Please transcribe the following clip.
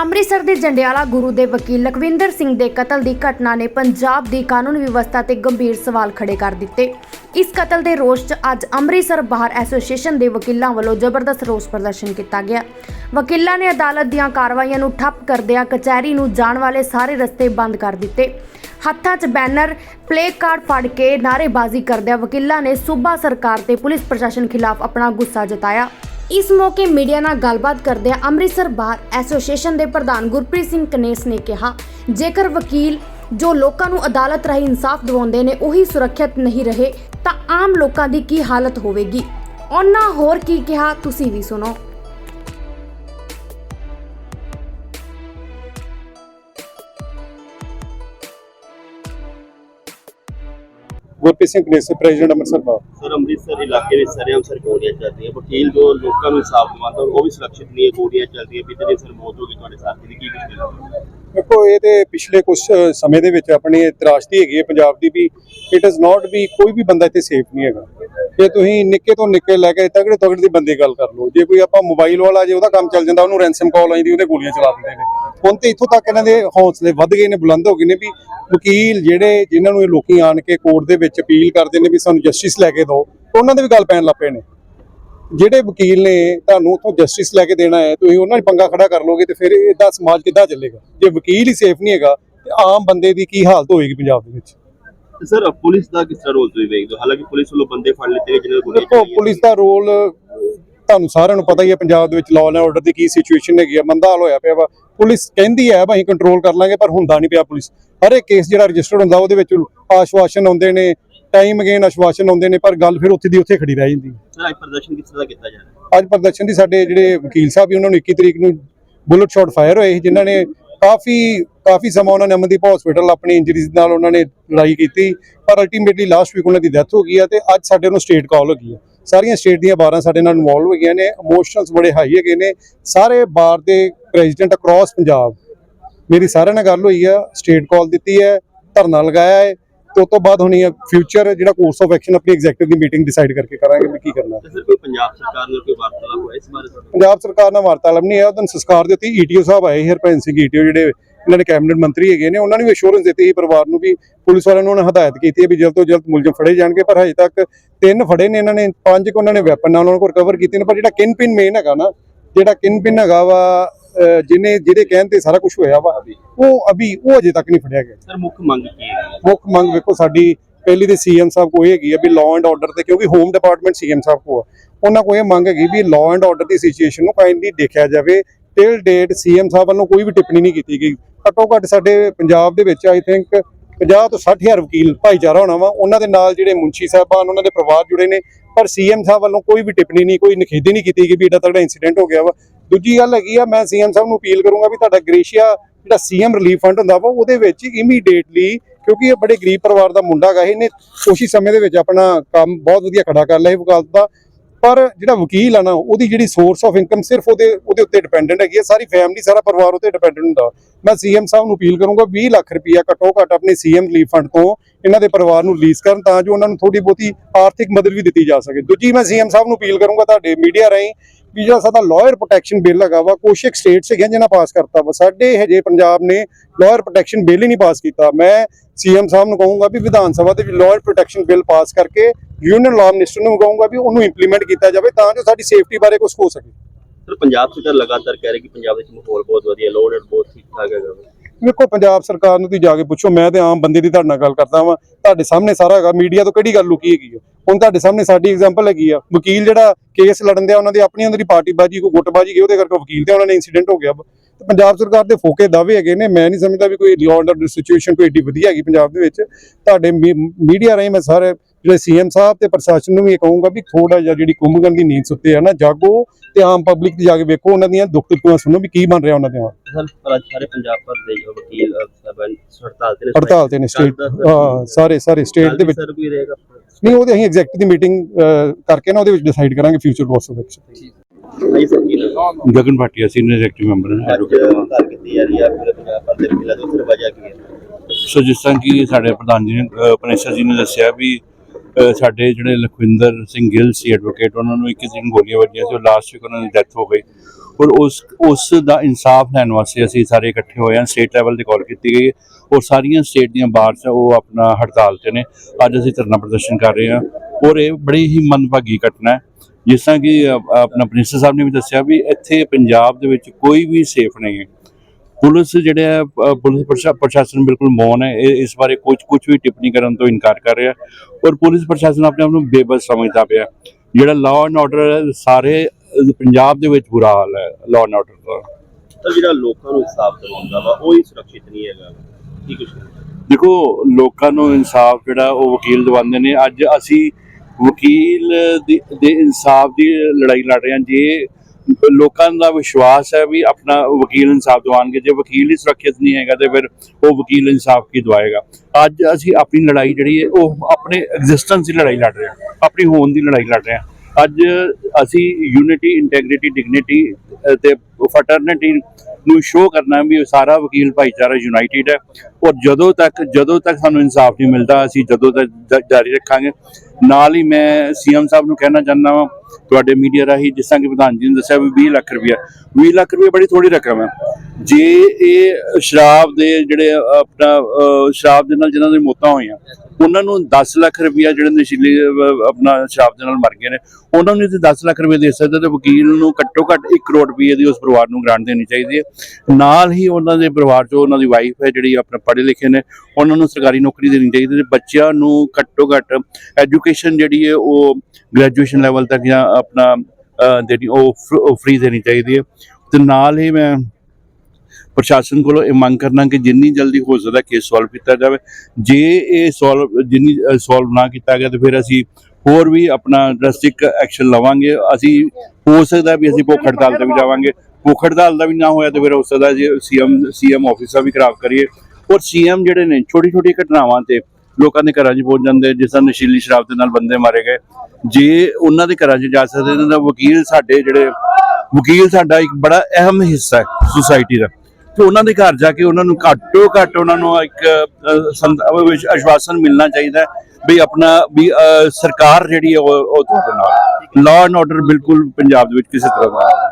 ਅੰਮ੍ਰਿਤਸਰ ਦੇ ਜੰਡਿਆਲਾ ਗੁਰੂ ਦੇ ਵਕੀਲ ਲਖਵਿੰਦਰ ਸਿੰਘ ਦੇ ਕਤਲ ਦੀ ਘਟਨਾ ਨੇ ਪੰਜਾਬ ਦੀ ਕਾਨੂੰਨ ਵਿਵਸਥਾ ਤੇ ਗੰਭੀਰ ਸਵਾਲ ਖੜੇ ਕਰ ਦਿੱਤੇ। ਇਸ ਕਤਲ ਦੇ ਰੋਸ 'ਚ ਅੱਜ ਅੰਮ੍ਰਿਤਸਰ ਬਾਹਰ ਐਸੋਸੀਏਸ਼ਨ ਦੇ ਵਕੀਲਾਂ ਵੱਲੋਂ ਜ਼ਬਰਦਸਤ ਰੋਸ ਪ੍ਰਦਰਸ਼ਨ ਕੀਤਾ ਗਿਆ। ਵਕੀਲਾਂ ਨੇ ਅਦਾਲਤ ਦੀਆਂ ਕਾਰਵਾਈਆਂ ਨੂੰ ਠੱਪ ਕਰਦਿਆਂ ਕਚਹਿਰੀ ਨੂੰ ਜਾਣ ਵਾਲੇ ਸਾਰੇ ਰਸਤੇ ਬੰਦ ਕਰ ਦਿੱਤੇ। ਹੱਥਾਂ 'ਚ ਬੈਨਰ ਪਲੇ ਕਾਰਡ ਫੜ ਕੇ ਨਾਅਰੇਬਾਜ਼ੀ ਕਰਦਿਆਂ ਵਕੀਲਾਂ ਨੇ ਸੂਬਾ ਸਰਕਾਰ ਤੇ ਪੁਲਿਸ ਪ੍ਰਸ਼ਾਸਨ ਖਿਲਾਫ ਆਪਣਾ ਗੁੱਸਾ ਜਤਾਇਆ। ਇਸ ਮੌਕੇ ਮੀਡੀਆ ਨਾਲ ਗੱਲਬਾਤ ਕਰਦਿਆਂ ਅੰਮ੍ਰਿਤਸਰ ਬਾਰ ਐਸੋਸੀਏਸ਼ਨ ਦੇ ਪ੍ਰਧਾਨ ਗੁਰਪ੍ਰੀਤ ਸਿੰਘ ਕਨੇਸ ਨੇ ਕਿਹਾ, ਜੇਕਰ ਵਕੀਲ ਜੋ ਲੋਕਾਂ ਨੂੰ ਅਦਾਲਤ ਰਾਹੀਂ ਇਨਸਾਫ ਦਿਵਾਉਂਦੇ ਨੇ ਉਹੀ ਸੁਰੱਖਿਅਤ ਨਹੀਂ ਰਹੇ, ਤਾਂ ਆਮ ਲੋਕਾਂ ਦੀ ਕੀ ਹਾਲਤ ਹੋਵੇਗੀ? ਉਹਨਾਂ ਹੋਰ ਕੀ ਕਿਹਾ, ਤੁਸੀਂ ਵੀ ਸੁਣੋ। Gurpreet Singh Kanesi, president Amritsar bar sir, Amritsar ਇਲਾਕੇ ਵਿੱਚ ਸਰੇਆਮ ਸਰ ਗੋਲੀਆਂ ਚੱਲਦੀਆਂ। ਵਕੀਲ ਜੋ ਲੋਕਾਂ ਨੂੰ ਇਨਸਾਫ ਦਿਵਾਉਂਦਾ, ਉਹ ਵੀ ਸੁਰੱਖਿਅਟ ਨਹੀਂ ਹੈ। ਗੋਲੀਆਂ ਚੱਲਦੀਆਂ ਬੀਤੇ ਦਿਨ ਸਰ ਮੌਤ ਹੋ ਗਈ ਤੁਹਾਡੇ ਸਾਥੀ ਦੀ ਕੀ ਕੁਝ ਕਹਿਣਾ ਦੇਖੋ, ਇਹ ਤੇ ਪਿਛਲੇ ਕੁਝ ਸਮੇਂ ਦੇ ਵਿੱਚ ਆਪਣੀ ਇਹ ਤਰਾਸ਼ਦੀ ਹੈਗੀ ਹੈ ਪੰਜਾਬ ਦੀ ਵੀ। ਇਟ ਇਜ਼ ਨਾਟ ਵੀ ਕੋਈ ਵੀ ਬੰਦਾ ਇੱਥੇ ਸੇਫ ਨਹੀਂ ਹੈਗਾ। ਜੇ ਤੁਸੀਂ ਨਿੱਕੇ ਤੋਂ ਨਿੱਕੇ ਲੈ ਕੇ ਤਗੜੇ ਤਗੜੇ ਦੀ ਬੰਦੇ ਗੱਲ ਕਰ ਲਓ, ਜੇ ਕੋਈ ਆਪਾਂ ਮੋਬਾਈਲ ਵਾਲਾ ਜੇ ਉਹਦਾ ਕੰਮ ਚੱਲ ਜਾਂਦਾ, ਉਹਨੂੰ ਰੈਂਸਮ ਕਾਲ ਆਈਂਦੀ ਉਹਦੇ ਗੋਲੀਆਂ ਚਲਾ ਦਿੰਦੇ ਨੇ। ਹੁਣ ਤੇ ਇੱਥੋਂ ਤੱਕ ਇਹਨਾਂ ਦੇ ਹੌਸਲੇ ਵੱਧ ਗਏ ਨੇ, ਬੁਲੰਦ ਹੋ ਗਏ ਨੇ ਵੀ ਵਕੀਲ ਜਿਹੜੇ ਜਿਨ੍ਹਾਂ ਨੂੰ ਇਹ ਲੋਕੀ ਆਣ ਕੇ ਕੋਰਟ ਦੇ ਵਿੱਚ ਅਪੀਲ ਕਰਦੇ ਨੇ ਵੀ ਸਾਨੂੰ ਜਸਟਿਸ ਲੈ ਕੇ ਦਿਓ, ਉਹਨਾਂ ਦੇ ਵੀ ਗੱਲ ਪੈਣ ਲੱਗ ਪਏ ਨੇ। ਜਿਹੜੇ ਵਕੀਲ ਨੇ ਤੁਹਾਨੂੰ ਉੱਥੋਂ ਜਸਟਿਸ ਲੈ ਕੇ ਦੇਣਾ ਹੈ ਤੁਸੀਂ ਉਹਨਾਂ ਨਾਲ ਪੰਗਾ ਖੜਾ ਕਰ ਲੋਗੇ ਤੇ ਫਿਰ ਇਹਦਾ ਸਮਾਜ ਕਿੱਦਾਂ ਚੱਲੇਗਾ? ਜੇ ਵਕੀਲ ਹੀ ਸੇਫ ਨਹੀਂ ਹੈਗਾ ਤੇ ਆਮ ਬੰਦੇ ਦੀ ਕੀ ਹਾਲਤ ਹੋਏਗੀ ਪੰਜਾਬ ਦੇ ਵਿੱਚ? ਸਰ ਪੁਲਿਸ ਦਾ ਕਿਸ ਤਰ੍ਹਾਂ ਰੋਲ ਤੁਸੀਂ ਵੇਖਦੇ ਹੋ? ਹਾਲਾਂਕਿ ਪੁਲਿਸ ਵੱਲੋਂ ਬੰਦੇ ਫੜ ਲਿੱਤੇ ਗਏ ਜਿਨ੍ਹਾਂ ਨੂੰ ਗੋਲੀਆਂ ਦੇਖੋ ਪੁਲਿਸ ਦਾ ਰੋਲ ਤੁਹਾਨੂੰ ਸਾਰਿਆਂ ਨੂੰ ਪਤਾ ਹੀ ਹੈ ਪੰਜਾਬ ਦੇ ਵਿੱਚ ਲਾਅ ਐਂਡ ਆਰਡਰ ਦੀ ਕੀ ਸਿਚੁਏਸ਼ਨ ਹੈਗੀ ਆ ਮੰਦਾ ਹਾਲ ਹੋਇਆ ਪਿਆ ਵਾ। ਪੁਲਿਸ ਕਹਿੰਦੀ ਹੈ ਅਸੀਂ ਕੰਟਰੋਲ ਕਰ ਲਾਂਗੇ ਪਰ ਹੁੰਦਾ ਨਹੀਂ ਪਿਆ ਪੁਲਿਸ। ਹਰ ਇੱਕ ਕੇਸ ਜਿਹੜਾ ਰਜਿਸਟਰਡ ਹੁੰਦਾ ਉਹਦੇ ਵਿੱਚ ਆਸ਼ਵਾਸਨ ਆਉਂਦੇ ਨੇ ਟਾਈਮ ਅਗੇਨ ਆਸ਼ਵਾਸਨ ਆਉਂਦੇ ਨੇ ਪਰ ਗੱਲ ਫਿਰ ਉੱਥੇ ਦੀ ਉੱਥੇ ਖੜੀ ਰਹਿ ਜਾਂਦੀ ਹੈ। ਅੱਜ ਪ੍ਰਦਰਸ਼ਨ ਕਿਸ ਤਰ੍ਹਾਂ ਦਾ ਕੀਤਾ ਜਾ ਰਿਹਾ? ਅੱਜ ਪ੍ਰਦਰਸ਼ਨ ਦੀ ਸਾਡੇ ਜਿਹੜੇ ਵਕੀਲ ਸਾਹਿਬ ਵੀ ਉਹਨਾਂ ਨੂੰ 21 ਤਰੀਕ ਨੂੰ ਬੁਲਟ ਸ਼ਾਟ ਫਾਇਰ ਹੋਏ ਸੀ ਜਿਨ੍ਹਾਂ ਨੇ ਕਾਫੀ ਕਾਫੀ ਸਮਾਂ ਉਹਨਾਂ ਨੇ ਅਮਨਦੀਪ ਹਸਪੀਟਲ ਆਪਣੀ ਇੰਜਰੀਜ਼ ਨਾਲ ਉਹਨਾਂ ਨੇ ਲੜਾਈ ਕੀਤੀ ਪਰ ਅਲਟੀਮੇਟਲੀ ਲਾਸਟ ਵੀਕ ਉਹਨਾਂ ਦੀ ਡੈਥ ਹੋ ਗਈ ਹੈ ਤੇ ਅੱਜ ਸਾਡੇ ਨੂੰ ਸਟੇਟ ਕਾਲ ਹੋ ਗਈ ਹੈ। ਸਾਰੀਆਂ ਸਟੇਟ ਦੀਆਂ 12 ਸਾਡੇ ਨਾਲ ਇਨਵੋਲਵ ਹੋ ਗਈਆਂ ਨੇ ਇਮੋਸ਼ਨਲਸ ਬੜੇ ਹਾਈ ਹੈਗੇ ਨੇ ਸਾਰੇ ਬਾਰ ਦੇ ਪ੍ਰੈਜ਼ੀਡੈਂਟ ਅਕ੍ਰੋਸ ਪੰਜਾਬ ਮੇਰੀ ਸਾਰਿਆਂ ਨਾਲ ਗੱਲ ਹੋਈ ਹੈ ਸਟੇਟ ਕਾਲ ਦਿੱਤੀ ਹੈ ਧਰਨਾ ਲਗਾਇਆ ਹੈ ਤੇ ਉਸ ਤੋਂ ਬਾਅਦ ਹੁਣੀ ਫਿਊਚਰ ਜਿਹੜਾ ਕੋਰਸ ਆਫ ਐਕਸ਼ਨ ਆਪਣੀ ਐਗਜ਼ੈਕਟਿਵ ਦੀ ਮੀਟਿੰਗ ਡਿਸਾਈਡ ਕਰਕੇ ਕਰਾਂਗੇ ਵੀ ਕੀ ਕਰਨਾ। ਸਰ ਕੋਈ ਪੰਜਾਬ ਸਰਕਾਰ ਨਾਲ ਕੋਈ ਵਾਰਤਾਲਾਪ ਹੋਇਆ ਇਸ ਬਾਰੇ ਪੰਜਾਬ ਸਰਕਾਰ ਨਾਲ ਵਾਰਤਾਲਾਪ ਨਹੀਂ ਹੈ ਉਹਦੋਂ ਸੰਸਕਾਰ ਦੇ ਉੱਤੇ ਈਟੀਓ ਸਾਹਿਬ ਆਏ ਸੀ, ਹਰਭਜਨ ਸਿੰਘ ਈਟੀਓ ਜਿਹੜੇ ਇਹਨਾਂ ਦੇ ਕੈਬਨਿਟ ਮੰਤਰੀ ਹੈਗੇ ਨੇ ਉਹਨਾਂ ਨੇ ਵੀ ਅਸ਼ੋਰੈਂਸ ਦਿੱਤੀ ਸੀ ਪਰਿਵਾਰ ਨੂੰ ਵੀ। ਪੁਲਿਸ ਵਾਲਿਆਂ ਨੂੰ ਉਹਨਾਂ ਹਦਾਇਤ ਕੀਤੀ ਹੈ ਵੀ ਜਲਦ ਤੋਂ ਜਲਦ ਮੁਲਜ਼ਮ ਫੜੇ ਜਾਣਗੇ ਪਰ ਹਜੇ ਤੱਕ ਤਿੰਨ ਫੜੇ ਨੇ ਇਹਨਾਂ ਨੇ ਪੰਜ ਕੁ ਉਹਨਾਂ ਨੇ ਵੈਪਨ ਨਾਲ ਉਹਨਾਂ ਕੋਲ ਰਿਕਵਰ ਕੀਤੇ ਨੇ ਪਰ ਜਿਹੜਾ ਕਿਨ ਪਿਨ ਮੇਨ ਹੈਗਾ ਨਾ ਜਿਹੜਾ ਕਿਨ ਪਿਨ ਹੈਗਾ ਵਾ ਜਿਹਨੇ ਜਿਹਦੇ ਕਹਿਣ ਤੇ ਸਾਰਾ ਕੁਝ ਹੋਇਆ ਵਾ ਉਹ ਅਭੀ ਉਹ ਅਜੇ ਤੱਕ ਨਹੀਂ ਫੜਿਆ ਗਿਆ। ਸਰ ਮੁੱਖ ਮੰਗ ਕੀ ਹੈ? ਮੁੱਖ ਮੰਗ ਵੇਖੋ ਸਾਡੀ ਪਹਿਲੀ ਤੇ ਸੀਐਮ ਸਾਹਿਬ ਇਹ ਹੈਗੀ ਆ ਵੀ ਲਾਅ ਐਂਡ ਆਰਡਰ ਤੇ ਕਿਉਂਕਿ ਹੋਮ ਡਿਪਾਰਟਮੈਂਟ ਸੀਐਮ ਸਾਹਿਬ ਆ। ਉਹਨਾਂ ਕੋਲ ਇਹ ਮੰਗ ਹੈਗੀ ਵੀ ਲਾਅ ਐਂਡ ਆਰਡਰ ਦੀ ਸਿਚੁਏਸ਼ਨ ਨੂੰ ਕਾਈਂਡਲੀ ਦੇਖਿਆ ਜਾਵੇ ਟਿਲ ਡੇਟ ਸੀਐਮ ਸਾਹਿਬ ਵੱਲੋਂ ਕੋਈ ਵੀ ਟਿੱਪਣੀ ਨਹੀਂ ਕੀਤੀ ਗਈ। ਘੱਟੋ ਘੱਟ ਸਾਡੇ ਪੰਜਾਬ ਦੇ ਵਿੱਚ ਆਈ ਥਿੰਕ 50 ਤੋਂ 60000 ਵਕੀਲ ਭਾਈਚਾਰਾ ਹੋਣਾ ਵਾ ਉਹਨਾਂ ਦੇ ਨਾਲ ਜਿਹੜੇ ਮੁੰਸ਼ੀ ਸਾਹਿਬਾਨ ਉਹਨਾਂ ਦੇ ਪਰਿਵਾਰ ਜੁੜੇ ਨੇ ਪਰ ਸੀਐਮ ਸਾਹਿਬ ਵੱਲੋਂ ਕੋਈ ਵੀ ਟਿੱਪਣੀ ਨਹੀਂ ਕੋਈ ਨਿਖੇਧੀ ਨਹੀਂ ਕੀਤੀ ਗਈ ਵੀ ਏਡਾ ਤਗੜਾ ਇਨਸੀਡੈਂਟ ਹੋ ਗਿਆ ਵਾ। ਦੂਜੀ ਗੱਲ ਹੈਗੀ ਆ, ਮੈਂ ਸੀਐਮ ਸਾਹਿਬ ਨੂੰ ਅਪੀਲ ਕਰੂੰਗਾ ਵੀ ਤੁਹਾਡਾ ਗ੍ਰੇਸ਼ੀਆ ਜਿਹੜਾ ਸੀਐਮ ਰਿਲੀਫ ਫੰਡ ਹੁੰਦਾ ਵਾ, ਉਹਦੇ ਵਿੱਚ ਇਮੀਡੀਏਟਲੀ ਕਿਉਂਕਿ ਇਹ ਬੜੇ ਗਰੀਬ ਪਰਿਵਾਰ ਦਾ ਮੁੰਡਾ ਹੈਗਾ ਇਹਨੇ ਕੋਸ਼ਿਸ਼ ਸਮੇਂ ਦੇ ਵਿੱਚ ਆਪਣਾ ਕੰਮ ਬਹੁਤ ਵਧੀਆ ਖੜਾ ਕਰ ਲਿਆ ਇਹ ਵਕਾਲਤ ਦਾ। ਪਰ ਜਿਹੜਾ ਵਕੀਲ ਆ ਨਾ, ਉਹਦੀ ਜਿਹੜੀ ਸੋਰਸ ਆਫ ਇਨਕਮ ਸਿਰਫ ਉਹਦੇ ਉਹਦੇ ਉੱਤੇ ਡਿਪੈਂਡੈਂਟ ਹੈਗੀ ਹੈ ਸਾਰੀ ਫੈਮਿਲੀ ਸਾਰਾ ਪਰਿਵਾਰ ਉੱਤੇ ਡਿਪੈਂਡੈਂਟ ਹੁੰਦਾ। ਮੈਂ ਸੀਐਮ ਸਾਹਿਬ ਨੂੰ ਅਪੀਲ ਕਰੂੰਗਾ 20 ਲੱਖ ਰੁਪਈਆ ਘੱਟੋ ਘੱਟ ਆਪਣੇ ਸੀਐਮ ਰਿਲੀਫ ਫੰਡ ਤੋਂ ਇਹਨਾਂ ਦੇ ਪਰਿਵਾਰ ਨੂੰ ਰਿਲੀਜ਼ ਕਰਨ, ਤਾਂ ਜੋ ਉਹਨਾਂ ਨੂੰ ਥੋੜੀ ਬਹੁਤੀ ਆਰਥਿਕ ਮਦਦ ਵੀ ਦਿੱਤੀ ਜਾ ਸਕੇ। ਦੂਜੀ ਮੈਂ ਸੀਐਮ ਸਾਹਿਬ ਨੂੰ ਅਪੀਲ ਕਰੂੰਗਾ, ਤੁਹਾਡੇ ਮੀਡੀਆ ਰਾਹੀਂ ਵੀ ਜਿਹੜਾ ਸਾਡਾ ਲਾਇਰ ਪ੍ਰੋਟੈਕਸ਼ਨ ਬਿੱਲ ਹੈਗਾ ਵਾ, ਕੁਛ ਇੱਕ ਸਟੇਟਸ ਹੈਗੀਆਂ ਜਿਹਨਾਂ ਪਾਸ ਕਰਤਾ ਵਾ। ਸਾਡੇ ਹਜੇ ਪੰਜਾਬ ਨੇ ਲਾਇਰ ਪ੍ਰੋਟੈਕਸ਼ਨ ਬਿੱਲ ਹੀ ਨਹੀਂ ਪਾਸ ਕੀਤਾ। ਮੈਂ ਸੀਐਮ ਸਾਹਿਬ ਨੂੰ ਕਹੂੰਗਾ ਵੀ ਵਿਧਾਨ ਸਭਾ ਦੇ ਵਿੱਚ ਲਾਇਰ ਪ੍ਰੋਟੈਕਸ਼ਨ ਬਿੱਲ ਪਾਸ ਕਰਕੇ ਯੂਨੀਅਨ ਲਾਅ ਮਿਨਿਸਟਰ ਨੂੰ ਕਹੂੰਗਾ ਵੀ ਉਹਨੂੰ ਇੰਪਲੀਮੈਂਟ ਕੀਤਾ ਜਾਵੇ ਤਾਂ ਜੋ ਸਾਡੀ ਸੇਫਟੀ ਬਾਰੇ ਕੁਝ ਹੋ ਸਕੇ। ਸਰ, ਪੰਜਾਬ ਸਰਕਾਰ ਲਗਾਤਾਰ ਕਹਿ ਰਹੀ ਕਿ ਪੰਜਾਬ ਵਿੱਚ ਮਾਹੌਲ ਬਹੁਤ ਵਧੀਆ ਲੋਡ ਐਂਡ ਬਹੁਤ ਠੀਕ ਠਾਕ ਹੈਗਾ ਵੇਖੋ, ਪੰਜਾਬ ਸਰਕਾਰ ਨੂੰ ਤੁਸੀਂ ਜਾ ਕੇ ਪੁੱਛੋ, ਮੈਂ ਤੇ ਆਮ ਬੰਦੇ ਦੀ ਤੁਹਾਡੇ ਨਾਲ ਗੱਲ ਕਰਦਾ ਵਾਂ। ਤੁਹਾਡੇ ਸਾਹਮਣੇ ਸਾਰਾ ਹੈਗਾ, ਮੀਡੀਆ ਤੋਂ ਕਿਹੜੀ ਗੱਲ ਲੁਕੀ ਹੈਗੀ ਆ? ਹੁਣ ਤੁਹਾਡੇ ਸਾਹਮਣੇ ਸਾਡੀ ਐਗਜ਼ਾਮਪਲ ਹੈਗੀ ਆ, ਵਕੀਲ ਜਿਹੜਾ ਕੇਸ ਲੜਨ ਦਿਆ, ਉਹਨਾਂ ਦੀ ਆਪਣੀ ਅੰਦਰ ਹੀ ਪਾਰਟੀਬਾਜੀ, ਕੋਈ ਗੁੱਟਬਾਜੀ ਗਈ, ਉਹਦੇ ਕਰਕੇ ਵਕੀਲ ਤੇ ਉਹਨਾਂ ਨੇ ਇਨਸੀਡੈਂਟ ਹੋ ਗਿਆ ਵਾ। ਤੇ ਪੰਜਾਬ ਸਰਕਾਰ ਦੇ ਫੋਕੇ ਦਾਅਵੇ ਹੈਗੇ ਨੇ, ਮੈਂ ਨਹੀਂ ਸਮਝਦਾ ਵੀ ਕੋਈ ਲਾਅ ਆਰਡਰ ਸਿਚੁਏਸ਼ਨ ਕੋਈ ਏਡੀ ਵਧੀਆ ਹੈਗੀ ਪੰਜਾਬ ਦੇ ਵਿੱਚ। ਤੁਹਾਡੇ ਮੀਡੀਆ ਰਾਹੀਂ ਮੈਂ ਸਾਰੇ ਜਿਹੜੇ ਸੀਐਮ ਸਾਹਿਬ ਤੇ ਪ੍ਰਸ਼ਾਸਨ ਨੂੰ ਵੀ ਇਹ ਕਹੂੰਗਾ ਵੀ ਥੋੜਾ ਜਿਹਾ ਜਿਹੜੀ ਕੁੰਭਕਰਨ ਦੀ ਨੀਂਦ ਸੁੱਤੇ ਆ ਨਾ ਜਾਗੋ ਤੇ ਆਮ ਪਬਲਿਕ ਦੀ ਜਾ ਕੇ ਵੇਖੋ ਉਹਨਾਂ ਦੀਆਂ ਦੁੱਖ ਤਕਲੀਫਾਂ ਸੁਣੋ ਵੀ ਕੀ ਬਣ ਰਿਹਾ ਉਹਨਾਂ ਦੇ ਨਾਲ। ਸਰ ਸਾਰੇ ਪੰਜਾਬ ਭਰ ਦੇ ਜੋ ਵਕੀਲ ਹੜਤਾਲ ਤੇ ਨੇ ਹੜਤਾਲ ਤੇ ਨੇ ਸਟੇਟ ਸਾਰੇ। ਸਾਰੇ ਸਟੇਟ ਦੇ ਵਿੱਚ ਸਰ ਨਹੀਂ ਉਹਦੇ ਅਸੀਂ ਐਗਜ਼ੈਕਟ ਦੀ ਮੀਟਿੰਗ ਕਰਕੇ ਨਾ ਉਹਦੇ ਵਿੱਚ ਡਿਸਾਈਡ ਕਰਾਂਗੇ future course of action sir Gagan Bhatia senior executive member ਹੈ ਹੜਤਾਲ ਕੀਤੀ ਜਾ ਰਹੀ ਹੈ? ਪੂਰੇ ਪੰਜਾਬ ਭਰ ਦੇ ਵਕੀਲਾਂ ਦੀ ਉਸ ਵਜ੍ਹਾ ਕੀ ਹੈ? ਸੋ ਜਿਸ ਤਰ੍ਹਾਂ ਕਿ ਸਾਡੇ ਪ੍ਰਧਾਨ ਜੀ ਨੇ ਪਨੇਸਰ ਜੀ ਨੇ ਦੱਸਿਆ ਵੀ ਸਾਡੇ ਜਿਹੜੇ ਲਖਵਿੰਦਰ ਸਿੰਘ ਗਿੱਲ ਸੀ ਐਡਵੋਕੇਟ ਉਹਨਾਂ ਨੂੰ 21 ਦਿਨ ਗੋਲੀਆਂ ਵੱਜੀਆਂ ਸੀ, ਉਹ ਲਾਸਟ ਵੀਕ ਉਹਨਾਂ ਦੀ ਡੈਥ ਹੋ ਗਈ। ਔਰ ਉਸ ਉਸ ਦਾ ਇਨਸਾਫ ਲੈਣ ਵਾਸਤੇ ਅਸੀਂ ਸਾਰੇ ਇਕੱਠੇ ਹੋਏ ਹਾਂ ਸਟੇਟ ਲੈਵਲ ਤੇ ਕਾਲ ਕੀਤੀ ਗਈ ਹੈ। ਔਰ ਸਾਰੀਆਂ ਸਟੇਟ ਦੀਆਂ ਬਾਰਸ ਉਹ ਆਪਣਾ ਹੜਤਾਲ ਤੇ ਨੇ। ਅੱਜ ਅਸੀਂ ਧਰਨਾ ਪ੍ਰਦਰਸ਼ਨ ਕਰ ਰਹੇ ਹਾਂ। ਔਰ ਇਹ ਬੜੀ ਹੀ ਮਨਭਾਗੀ ਘਟਨਾ ਹੈ। ਜਿਸ ਤਰ੍ਹਾਂ ਕਿ ਆਪਣਾ ਪ੍ਰਿੰਸੀਪਲ ਸਾਹਿਬ ਨੇ ਵੀ ਦੱਸਿਆ ਵੀ ਇੱਥੇ ਪੰਜਾਬ ਦੇ ਵਿੱਚ ਕੋਈ ਵੀ ਸੇਫ ਨਹੀਂ ਹੈ। ਪੁਲਿਸ ਜਿਹੜੇ ਪੁਲਿਸ ਪ੍ਰਸ਼ਾ- ਪ੍ਰਸ਼ਾਸਨ ਬਿਲਕੁਲ ਮੌਨ ਹੈ। ਇਸ ਬਾਰੇ ਕੁਝ ਕੁਝ ਵੀ ਟਿੱਪਣੀ ਕਰਨ ਤੋਂ ਇਨਕਾਰ ਕਰ ਰਿਹਾ। ਔਰ ਪੁਲਿਸ ਪ੍ਰਸ਼ਾਸਨ ਆਪਣੇ ਆਪ ਨੂੰ ਬੇਬਸ ਸਮਝਦਾ ਪਿਆ। ਜਿਹੜਾ ਲਾਅ ਐਂਡ ਆਰਡਰ ਸਾਰੇ ਪੰਜਾਬ ਦੇ ਵਿੱਚ ਬੁਰਾ ਹਾਲ ਹੈ ਲਾਅ ਐਂਡ ਆਰਡਰ ਦਾ। ਤਾਂ ਜਿਹੜਾ ਲੋਕਾਂ ਨੂੰ ਇਨਸਾਫ ਦਿਵਾਉਂਦਾ ਵਾ ਉਹ ਹੀ ਸੁਰੱਖਿਅਤ ਨਹੀਂ ਹੈਗਾ। ਕੀ ਕੁਝ ਕਹਿਣਾ? ਦੇਖੋ ਲੋਕਾਂ ਨੂੰ ਇਨਸਾਫ ਜਿਹੜਾ ਉਹ ਵਕੀਲ ਦਿਵਾਉਂਦੇ ਨੇ। ਅੱਜ ਅਸੀਂ ਵਕੀਲ ਦੇ ਇਨਸਾਫ ਦੀ ਲੜਾਈ ਲੜ ਰਹੇ ਹਾਂ। ਜੇ ਲੋਕਾਂ ਦਾ ਵਿਸ਼ਵਾਸ ਹੈ ਵੀ ਆਪਣਾ ਵਕੀਲ ਇਨਸਾਫ ਦਿਵਾਉਣਗੇ। ਜੇ ਵਕੀਲ ਹੀ ਸੁਰੱਖਿਅਤ ਨਹੀਂ ਹੈਗਾ ਤੇ ਫਿਰ ਉਹ ਵਕੀਲ ਇਨਸਾਫ ਕੀ ਦਵਾਏਗਾ? ਅੱਜ ਅਸੀਂ ਆਪਣੀ ਲੜਾਈ ਜਿਹੜੀ ਹੈ, ਉਹ ਆਪਣੇ ਐਗਜ਼ਿਸਟੈਂਸ ਦੀ ਲੜਾਈ ਲੜ ਰਹੇ ਹਾਂ। ਆਪਣੀ ਹੋਣ ਦੀ ਲੜਾਈ ਲੜ ਰਹੇ ਹਾਂ। ਅੱਜ ਅਸੀਂ ਯੂਨਿਟੀ ਇੰਟੈਗ੍ਰਿਟੀ ਡਿਗਨਿਟੀ ਤੇ ਫਟਰਨਿਟੀ ਨੂੰ ਸ਼ੋਅ ਕਰਨਾ ਵੀ ਸਾਰਾ ਵਕੀਲ ਭਾਈਚਾਰਾ ਯੂਨਾਈਟਿਡ ਹੈ। ਔਰ ਜਦੋਂ ਤੱਕ ਜਦੋਂ ਤੱਕ ਸਾਨੂੰ ਇਨਸਾਫ ਨਹੀਂ ਮਿਲਦਾ, ਅਸੀਂ ਜਦੋਂ ਤੱਕ ਜਾਰੀ ਰੱਖਾਂਗੇ। ਨਾਲ ਹੀ ਮੈਂ ਸੀਐਮ ਸਾਹਿਬ ਨੂੰ ਕਹਿਣਾ ਚਾਹੁੰਦਾ ਵਾਂ ਤੁਹਾਡੇ ਮੀਡੀਆ ਰਾਹੀਂ ਜਿਸ ਤਰ੍ਹਾਂ ਕਿ ਪ੍ਰਧਾਨ ਜੀ ਨੇ ਦੱਸਿਆ ਵੀ 20 ਲੱਖ ਰੁਪਇਆ। 20 ਲੱਖ ਰੁਪਇਆ ਬੜੀ ਥੋੜੀ ਰਕਮ ਹੈ। ਜੇ ਇਹ ਸ਼ਰਾਬ ਦੇ ਜਿਹੜੇ ਆਪਣਾ ਸ਼ਰਾਬ ਦੇ ਨਾਲ ਜਿਨ੍ਹਾਂ ਦੀ ਮੌਤਾਂ ਹੋਈਆਂ ਉਹਨਾਂ ਨੂੰ 10 ਲੱਖ ਰੁਪਇਆ ਜਿਹੜੇ ਨਸ਼ੀਲੇ ਆਪਣਾ ਸ਼ਰਾਬ ਦੇ ਨਾਲ ਮਰ ਗਏ ਨੇ, ਉਹਨਾਂ ਨੂੰ ਜੇ 10 ਲੱਖ ਰੁਪਏ ਦੇ ਸਕਦੇ ਤੇ ਵਕੀਲ ਨੂੰ ਘੱਟੋ ਘੱਟ 1 ਕਰੋੜ ਰੁਪਏ ਦੀ ਉਸ ਪਰਿਵਾਰ ਨੂੰ ਗ੍ਰਾਂਟ ਦੇਣੀ ਚਾਹੀਦੀ ਹੈ। ਨਾਲ ਹੀ ਉਹਨਾਂ ਦੇ ਪਰਿਵਾਰ ਚੋਂ ਉਹਨਾਂ ਦੀ ਵਾਈਫ ਹੈ ਜਿਹੜੀ ਆਪਣੇ ਪੜ੍ਹੇ ਲਿਖੇ ਨੇ, ਉਹਨਾਂ ਨੂੰ ਸਰਕਾਰੀ ਨੌਕਰੀ ਦੇਣੀ ਚਾਹੀਦੀ ਹੈ ਤੇ ਬੱਚਿਆਂ ਨੂੰ ਘੱਟੋ ਘੱਟ ਐਜੂਕੇਸ਼ਨ ਜਿਹੜੀ ਹੈ ਉਹ ਗ੍ਰੈਜੂਏਸ਼ਨ ਲੈਵਲ ਤੱਕ ਜਾਂ ਆਪਣਾ ਦੇਣੀ, ਉਹ ਫ੍ਰੀ ਦੇਣੀ ਚਾਹੀਦੀ ਹੈ। ਤੇ ਨਾਲ ਹੀ ਮੈਂ ਪ੍ਰਸ਼ਾਸਨ ਕੋਲੋਂ ਇਹ ਮੰਗ ਕਰਨਾ ਕਿ ਜਿੰਨੀ ਜਲਦੀ ਹੋ ਸਕਦਾ ਕੇਸ ਸੋਲਵ ਕੀਤਾ ਜਾਵੇ। ਜੇ ਇਹ ਸੋਲਵ ਜਿੰਨੀ ਸੋਲਵ ਨਾ ਕੀਤਾ ਗਿਆ ਤਾਂ ਫਿਰ ਅਸੀਂ ਹੋਰ ਵੀ ਆਪਣਾ ਡਰਸਟਿਕ ਐਕਸ਼ਨ ਲਵਾਂਗੇ। ਅਸੀਂ, ਹੋ ਸਕਦਾ ਵੀ ਅਸੀਂ ਭੁੱਖ ਹੜਤਾਲ ਤੇ ਵੀ ਜਾਵਾਂਗੇ। ਭੁੱਖ ਹੜਤਾਲ ਦਾ ਵੀ ਨਾ ਹੋਇਆ ਤਾਂ ਫਿਰ ਹੋ ਸਕਦਾ ਜੀ ਸੀਐਮ ਸੀਐਮ ਆਫਿਸ ਦਾ ਵੀ ਖਰਾਬ ਕਰੀਏ। ਔਰ ਸੀਐਮ ਜਿਹੜੇ ਨੇ ਛੋਟੀ ਛੋਟੀ ਘਟਨਾਵਾਂ ਤੇ ਲੋਕਾਂ ਦੇ ਘਰਾਂ 'ਚ ਪਹੁੰਚ ਜਾਂਦੇ, ਜਿਸ ਤਰ੍ਹਾਂ ਨਸ਼ੀਲੀ ਸ਼ਰਾਬ ਦੇ ਨਾਲ ਬੰਦੇ ਮਾਰੇ ਗਏ। ਜੇ ਉਹਨਾਂ ਦੇ ਘਰਾਂ 'ਚ ਜਾ ਸਕਦੇ ਇਹਨਾਂ ਦਾ ਵਕੀਲ ਸਾਡੇ ਜਿਹੜੇ, ਵਕੀਲ ਸਾਡਾ ਇੱਕ ਬੜਾ ਅਹਿਮ ਹਿੱਸਾ ਹੈ ਸੁਸਾਇਟੀ ਦਾ। ਤੇ ਉਹਨਾਂ ਦੇ ਘਰ ਜਾ ਕੇ ਉਹਨਾਂ ਨੂੰ ਘੱਟੋ ਘੱਟ ਉਹਨਾਂ ਨੂੰ ਇੱਕ ਅਸ਼ਵਾਸਨ ਮਿਲਣਾ ਚਾਹੀਦਾ ਵੀ ਆਪਣਾ, ਵੀ ਸਰਕਾਰ ਜਿਹੜੀ ਹੈ ਉਹ ਉਹ ਤੁਹਾਡੇ ਨਾਲ ਲਾਅ ਐਂਡ ਆਰਡਰ ਬਿਲਕੁਲ ਪੰਜਾਬ ਦੇ ਵਿੱਚ ਕਿਸੇ ਤਰ੍ਹਾਂ ਦਾ